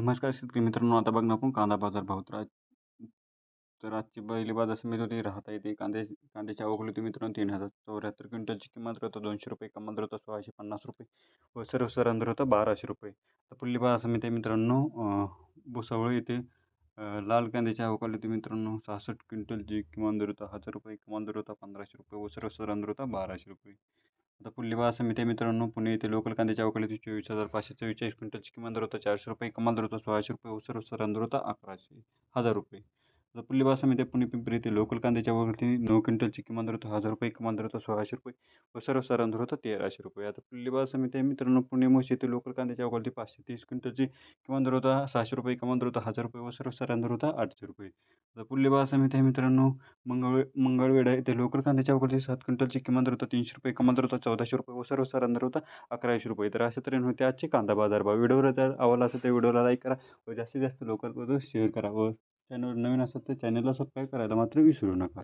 नमस्कार शेतकरी मित्रांनो आता बघ ना आपण कांदा बाजार भाव तर आज तर आजची पहिली बाजार समिती राहता येते कांदे कांद्याची आवक होती मित्रांनो तीन हजार चौऱ्याहत्तर क्विंटलची किंमत होतं दोनशे रुपये कमाल दर होता सोळाशे पन्नास रुपये व सर्व सरांदर होता बाराशे रुपये. तर पुढली बाजार समिती आहे मित्रांनो भुसावळ येथे लाल कांद्याची आवक आली होती मित्रांनो सहासष्ट क्विंटलची किमान दर होता हजार रुपये किमान दर होता पंधराशे रुपये व सर्व सरांदर होता बाराशे रुपये. आता पुढली बाजार समिती मित्रांनो पुणे येथे लोकल कांद्याच्या अवकाळी चोवीस हजार पाचशे चव्वेचाळीस क्विंटलची किमान दर होता चारशे रुपये कमाल दर होता सोळाशे रुपये उसर उसर अंदर होता अकराशे हजार रुपये. आता पुढली बाजार समिती पुणे पिंपरी येथे लोकल कांद्याच्या आवक नऊ क्विंटलची किमान दर होता हजार रुपये किमान दर होता सोळाशे रुपये व सर्व सरांदर होता तेराशे रुपये. आता पुढली बाजार मित्रांनो पुणे मोशी येथे लोकल कांद्याच्या वगळती पाचशे तीस क्विंटलची किमान दर होता सहाशे रुपये किमान दर होता हजार रुपये व सर्व सरांदर होता आठशे रुपये. आता पुढली बाजार मित्रांनो मंगळ मंगळवेढा येथे लोकल कांद्याच्या वगळती सात क्विंटलची किमान दर होता तीनशे रुपये किमान दर होता चौदाशे रुपये व सर्व सरांदर होता अकराशे रुपये. तर अशा तऱ्हेने होते आजचे कांदा बाजार भाव. व्हिडिओवर जर आवडला असेल तर व्हिडिओला लाईक करा व जास्तीत जास्त लोकांपर्यंत शेअर करा व चॅनल नवीन असतात तर चॅनलला सबस्क्राईब करायला मात्र विसरू नका.